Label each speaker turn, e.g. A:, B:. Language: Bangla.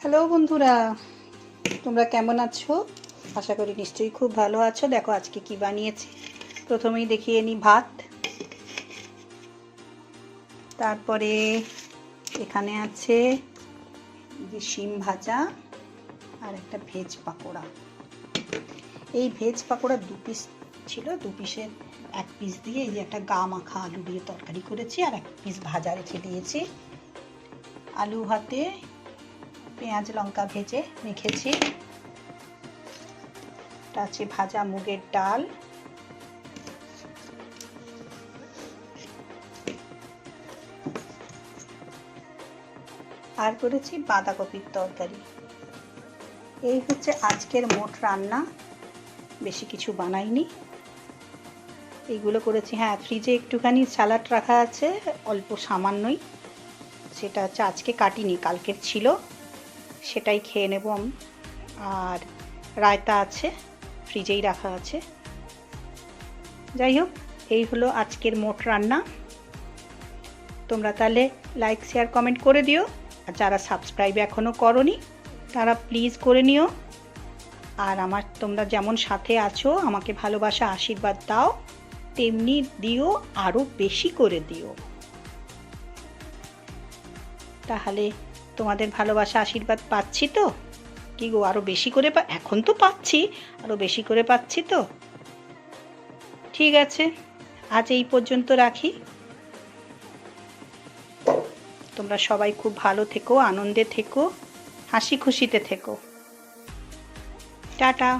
A: হ্যালো বন্ধুরা, তোমরা কেমন আছো? আশা করি নিশ্চয়ই খুব ভালো আছো। দেখো আজকে কি বানিয়েছি। প্রথমেই দেখিয়ে নিই ভাত। তারপরে এখানে আছে যে শিম ভাজা আর একটা ভেজ পাকোড়া। এই ভেজ পাকোড়া দু পিস ছিল, দু পিসের এক পিস দিয়ে এই যে একটা গা মাখা আলু দিয়ে তরকারি করেছি আর এক পিস ভাজা রেখে দিয়েছি। আলু ভাতে পেঁয়াজ লঙ্কা ভেজে মেখেছি। আছে ভাজা মুগের ডাল। আর করেছি বাঁধাকপির তরকারি। এই হচ্ছে আজকের মোট রান্না। বেশি কিছু বানাইনি। এইগুলো করেছি হ্যাঁ ফ্রিজে একটুখানি স্যালাড রাখা আছে, অল্প সামান্যই। সেটা হচ্ছে আজকে কাটিনি, কালকের ছিল। সেটাই খেয়ে নেব আমি। আর রায়তা আছে, ফ্রিজেই রাখা আছে। যাই হোক, এই হলো আজকের মোট রান্না। তোমরা তাহলে লাইক, শেয়ার, কমেন্ট করে দিও। আর যারা সাবস্ক্রাইব এখনও করনি, তারা প্লিজ করে নিও। আর আমার তোমরা যেমন সাথে আছো, আমাকে ভালোবাসা, আশীর্বাদ দাও, তেমনি দিও আরও বেশি করে দিও। তাহলে তোমাদের ভালোবাসা, আশীর্বাদ পাচ্ছি তো? কি গো আরও বেশি করে পা এখন তো পাচ্ছি আরও বেশি করে পাচ্ছি তো? ঠিক আছে, আজ এই পর্যন্ত রাখি। তোমরা সবাই খুব ভালো থেকো, আনন্দে থেকো, হাসি খুশিতে থেকো। টাটা।